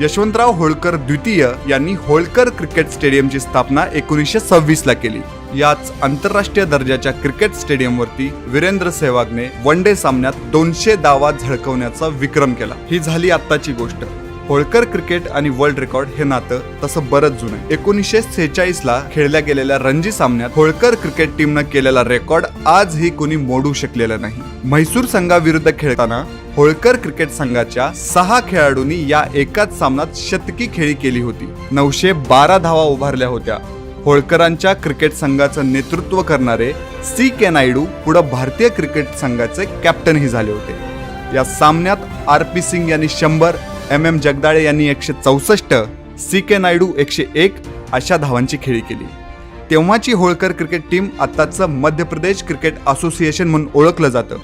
यशवंतराव होळकर द्वितीय यांनी होळकर क्रिकेट स्टेडियमची स्थापना एकोणीसशे सव्वीस ला केली. याच आंतरराष्ट्रीय दर्जाच्या क्रिकेट स्टेडियमवरती वीरेंद्र सेहवागने वन डे सामन्यात दोनशे दावा झळकवण्याचा विक्रम केला. ही झाली आत्ताची गोष्ट. होळकर क्रिकेट आणि वर्ल्ड रेकॉर्ड हे नातं तसं बरंच जुनं एकोणीसशे सेहेचाळीस ला खेळल्या गेलेल्या रणजी सामन्यात होळकर क्रिकेट टीमनं केलेला रेकॉर्ड आजही कोणी मोडू शकलेलं नाही. म्हैसूर संघाविरुद्ध खेळताना होळकर क्रिकेट संघाच्या सहा खेळाडूंनी या एकाच सामन्यात शतकी खेळी केली होती. नऊशे बारा धावा उभारल्या होत्या. होळकरांच्या क्रिकेट संघाचं नेतृत्व करणारे सी के नायडू पुढे भारतीय क्रिकेट संघाचे कॅप्टनही झाले होते. या सामन्यात आर पी सिंग यांनी शंभर एम एम जगदाळे यांनी एकशे चौसष्ट सी के नायडू एकशे एक अशा धावांची खेळी केली. तेव्हाची होळकर क्रिकेट टीम आत्ताचं मध्य प्रदेश क्रिकेट असोसिएशन म्हणून ओळखलं जातं.